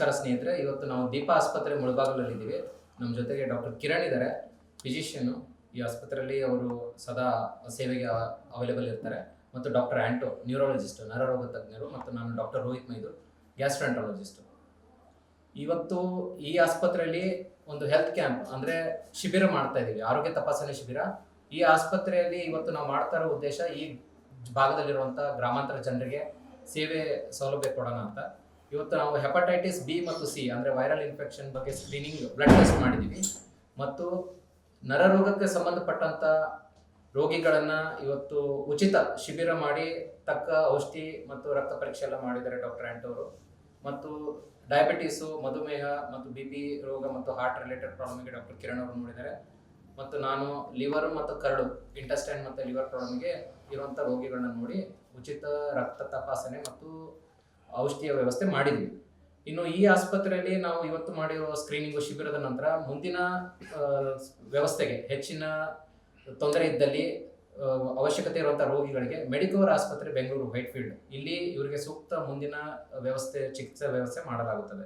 ನಮಸ್ಕಾರ ಸ್ನೇಹಿತರೆ, ಇವತ್ತು ನಾವು ದೀಪ ಆಸ್ಪತ್ರೆ ಮುಳಬಾಗಲಲ್ಲಿ ಇದ್ದೀವಿ. ನಮ್ಮ ಜೊತೆಗೆ ಡಾಕ್ಟರ್ ಕಿರಣ್ ಇದ್ದಾರೆ ಫಿಸಿಷಿಯನು ಈ ಆಸ್ಪತ್ರೆಯಲ್ಲಿ ಅವರು ಸದಾ ಸೇವೆಗೆ ಅವೈಲೇಬಲ್ ಇರ್ತಾರೆ. ಮತ್ತು ಡಾಕ್ಟರ್ ಆ್ಯಂಟೋ ನ್ಯೂರಾಲಜಿಸ್ಟ್ ನರರೋಗ ತಜ್ಞರು ಮತ್ತು ನಾನು ಡಾಕ್ಟರ್ ರೋಹಿತ್ ಮೈದು ಗ್ಯಾಸ್ಟ್ರೆಂಟಾಲಜಿಸ್ಟ್ ಇವತ್ತು ಈ ಆಸ್ಪತ್ರೆಯಲ್ಲಿ ಒಂದು ಹೆಲ್ತ್ ಕ್ಯಾಂಪ್ ಅಂದರೆ ಶಿಬಿರ ಮಾಡ್ತಾ ಇದ್ದೀವಿ. ಆರೋಗ್ಯ ತಪಾಸಣೆ ಶಿಬಿರ. ಈ ಆಸ್ಪತ್ರೆಯಲ್ಲಿ ಇವತ್ತು ನಾವು ಮಾಡ್ತಾ ಇರೋ ಉದ್ದೇಶ ಈ ಭಾಗದಲ್ಲಿರುವಂಥ ಗ್ರಾಮಾಂತರ ಜನರಿಗೆ ಸೇವೆ ಸೌಲಭ್ಯ ಕೊಡೋಣ ಅಂತ. ಇವತ್ತು ನಾವು ಹೆಪಟೈಟಿಸ್ ಬಿ ಮತ್ತು ಸಿ ಅಂದರೆ ವೈರಲ್ ಇನ್ಫೆಕ್ಷನ್ ಬಗ್ಗೆ ಸ್ಕ್ರೀನಿಂಗ್ ಬ್ಲಡ್ ಟೆಸ್ಟ್ ಮಾಡಿದ್ದೀವಿ ಮತ್ತು ನರರೋಗಕ್ಕೆ ಸಂಬಂಧಪಟ್ಟಂಥ ರೋಗಿಗಳನ್ನು ಇವತ್ತು ಉಚಿತ ಶಿಬಿರ ಮಾಡಿ ತಕ್ಕ ಔಷಧಿ ಮತ್ತು ರಕ್ತ ಪರೀಕ್ಷೆ ಎಲ್ಲ ಮಾಡಿದ್ದಾರೆ ಡಾಕ್ಟರ್ ಆಂಟೋರು ಮತ್ತು ಡಯಾಬಿಟೀಸು ಮಧುಮೇಹ ಮತ್ತು ಬಿ ಪಿ ರೋಗ ಮತ್ತು ಹಾರ್ಟ್ ರಿಲೇಟೆಡ್ ಪ್ರಾಬ್ಲಮ್ಗೆ ಡಾಕ್ಟರ್ ಕಿರಣ್ ಅವರು ನೋಡಿದ್ದಾರೆ. ಮತ್ತು ನಾನು ಲಿವರ್ ಮತ್ತು ಕರಡು ಇಂಟೆಸ್ಟೈನ್ ಮತ್ತು ಲಿವರ್ ಪ್ರಾಬ್ಲಮ್ಗೆ ಇರುವಂಥ ರೋಗಿಗಳನ್ನ ನೋಡಿ ಉಚಿತ ರಕ್ತ ತಪಾಸಣೆ ಮತ್ತು ಔಷಧಿಯ ವ್ಯವಸ್ಥೆ ಮಾಡಿದ್ವಿ. ಇನ್ನು ಈ ಆಸ್ಪತ್ರೆಯಲ್ಲಿ ನಾವು ಇವತ್ತು ಮಾಡಿರೋ ಸ್ಕ್ರೀನಿಂಗು ಶಿಬಿರದ ನಂತರ ಮುಂದಿನ ವ್ಯವಸ್ಥೆಗೆ ಹೆಚ್ಚಿನ ತೊಂದರೆ ಇದ್ದಲ್ಲಿ ಅವಶ್ಯಕತೆ ಇರುವಂಥ ರೋಗಿಗಳಿಗೆ ಮೆಡಿಕೋರ್ ಆಸ್ಪತ್ರೆ ಬೆಂಗಳೂರು ವೈಟ್ಫೀಲ್ಡ್ ಇಲ್ಲಿ ಇವರಿಗೆ ಸೂಕ್ತ ಮುಂದಿನ ವ್ಯವಸ್ಥೆ, ಚಿಕಿತ್ಸಾ ವ್ಯವಸ್ಥೆ ಮಾಡಲಾಗುತ್ತದೆ.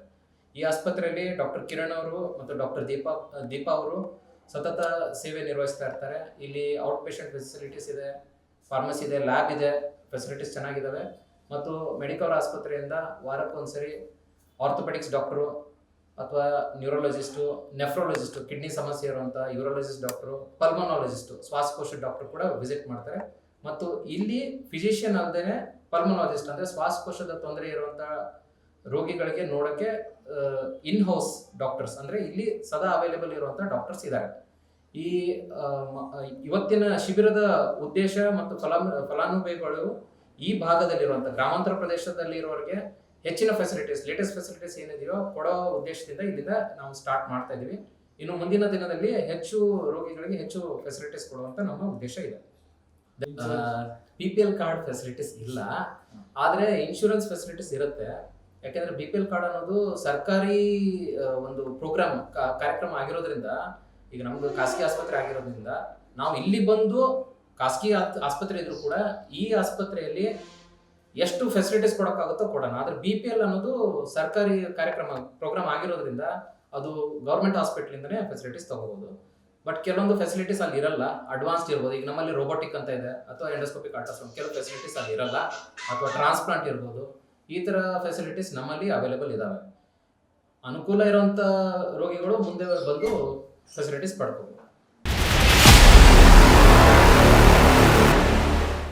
ಈ ಆಸ್ಪತ್ರೆಯಲ್ಲಿ ಡಾಕ್ಟರ್ ಕಿರಣ್ ಅವರು ಮತ್ತು ಡಾಕ್ಟರ್ ದೀಪಾ ದೀಪಾ ಅವರು ಸತತ ಸೇವೆ ನಿರ್ವಹಿಸ್ತಾ ಇರ್ತಾರೆ. ಇಲ್ಲಿ ಔಟ್ ಪೇಷಂಟ್ ಫೆಸಿಲಿಟೀಸ್ ಇದೆ ಫಾರ್ಮಸಿ ಇದೆ ಲ್ಯಾಬ್ ಇದೆ ಫೆಸಿಲಿಟೀಸ್ ಚೆನ್ನಾಗಿದ್ದಾವೆ ಮತ್ತು ಮೆಡಿಕಲ್ ಆಸ್ಪತ್ರೆಯಿಂದ ವಾರಕ್ಕೊಂದ್ಸರಿ ಆರ್ಥೋಪೆಟಿಕ್ಸ್ ಡಾಕ್ಟ್ರು ಅಥವಾ ನ್ಯೂರೋಲಜಿಸ್ಟು, ನೆಫ್ರೋಲಜಿಸ್ಟು, ಕಿಡ್ನಿ ಸಮಸ್ಯೆ ಇರುವಂಥ ಯೂರಾಲಜಿಸ್ಟ್ ಡಾಕ್ಟ್ರು, ಪಲ್ಮನಾಲಜಿಸ್ಟು, ಶ್ವಾಸಕೋಶ ಡಾಕ್ಟರ್ ಕೂಡ ವಿಸಿಟ್ ಮಾಡ್ತಾರೆ. ಮತ್ತು ಇಲ್ಲಿ ಫಿಸಿಷಿಯನ್ ಅಲ್ಲದೆ ಪಲ್ಮನಾಲಜಿಸ್ಟ್ ಅಂದರೆ ಶ್ವಾಸಕೋಶದ ತೊಂದರೆ ಇರುವಂಥ ರೋಗಿಗಳಿಗೆ ನೋಡೋಕ್ಕೆ ಇನ್ ಹೌಸ್ ಡಾಕ್ಟರ್ಸ್ ಅಂದರೆ ಇಲ್ಲಿ ಸದಾ ಅವೈಲೇಬಲ್ ಇರುವಂಥ ಡಾಕ್ಟರ್ಸ್ ಇದ್ದಾರೆ. ಈ ಇವತ್ತಿನ ಶಿಬಿರದ ಉದ್ದೇಶ ಮತ್ತು ಫಲಾನು ಫಲಾನುಭವಿಗಳು ಈ ಭಾಗದಲ್ಲಿರುವಂಥ ಗ್ರಾಮಾಂತರ ಪ್ರದೇಶದಲ್ಲಿ ಇರೋರಿಗೆ ಹೆಚ್ಚಿನ ಫೆಸಿಲಿಟೀಸ್ ಲೇಟೆಸ್ಟ್ ಫೆಸಿಲಿಟೀಸ್ ಏನಿದೆಯೋ ಕೊಡೋ ಉದ್ದೇಶದಿಂದ ಇಲ್ಲಿಂದ ನಾವು ಸ್ಟಾರ್ಟ್ ಮಾಡ್ತಾ ಇದ್ದೀವಿ ಇನ್ನು ಮುಂದಿನ ದಿನದಲ್ಲಿ ಹೆಚ್ಚು ರೋಗಿಗಳಿಗೆ ಹೆಚ್ಚು ಫೆಸಿಲಿಟೀಸ್ ಕೊಡುವಂತ ನಮ್ಮ ಉದ್ದೇಶ ಇದೆ. B P L card facilities ಇಲ್ಲ. ಆದರೆ ಇನ್ಶೂರೆನ್ಸ್ ಫೆಸಿಲಿಟೀಸ್ ಇರುತ್ತೆ. ಯಾಕೆಂದ್ರೆ ಬಿ ಪಿ ಎಲ್ ಕಾರ್ಡ್ ಅನ್ನೋದು ಸರ್ಕಾರಿ ಒಂದು ಪ್ರೋಗ್ರಾಮ್ ಕಾರ್ಯಕ್ರಮ ಆಗಿರೋದ್ರಿಂದ ಈಗ ನಮ್ದು ಖಾಸಗಿ ಆಸ್ಪತ್ರೆ ಆಗಿರೋದ್ರಿಂದ ನಾವು ಇಲ್ಲಿ ಬಂದು ಖಾಸಗಿ ಆಸ್ಪತ್ರೆ ಇದ್ರೂ ಕೂಡ ಈ ಆಸ್ಪತ್ರೆಯಲ್ಲಿ ಎಷ್ಟು ಫೆಸಿಲಿಟೀಸ್ ಕೊಡೋಕ್ಕಾಗುತ್ತೋ ಕೊಡೋಣ. ಆದ್ರೆ ಬಿ ಪಿ ಎಲ್ ಅನ್ನೋದು ಸರ್ಕಾರಿ ಕಾರ್ಯಕ್ರಮ ಪ್ರೋಗ್ರಾಮ್ ಆಗಿರೋದ್ರಿಂದ ಅದು ಗೌರ್ಮೆಂಟ್ ಹಾಸ್ಪಿಟ್ಲಿಂದನೇ ಫೆಸಿಲಿಟೀಸ್ ತಗೋಬಹುದು ಬಟ್ ಕೆಲವೊಂದು ಫೆಸಿಲಿಟೀಸ್ ಅಲ್ಲಿ ಇರಲ್ಲ. ಅಡ್ವಾನ್ಸ್ಡ್ ಇರ್ಬೋದು. ಈಗ ನಮ್ಮಲ್ಲಿ ರೋಬೋಟಿಕ್ ಅಂತ ಇದೆ. ಅಥವಾ ಎಂಡೋಸ್ಕೋಪಿಕ್ ಅಲ್ಟ್ರಾಸೌಂಡ್ ಕೆಲವು ಫೆಸಿಲಿಟೀಸ್ ಅಲ್ಲಿ ಇರಲ್ಲ. ಅಥವಾ ಟ್ರಾನ್ಸ್ಪ್ಲಾಂಟ್ ಇರ್ಬೋದು. ಈ ಥರ ಫೆಸಿಲಿಟೀಸ್ ನಮ್ಮಲ್ಲಿ ಅವೈಲೇಬಲ್ ಇದ್ದಾವೆ ಅನುಕೂಲ ಇರೋಂಥ ರೋಗಿಗಳು ಮುಂದೆ ಬಂದು ಫೆಸಿಲಿಟೀಸ್ ಪಡ್ಕೋಬಹುದು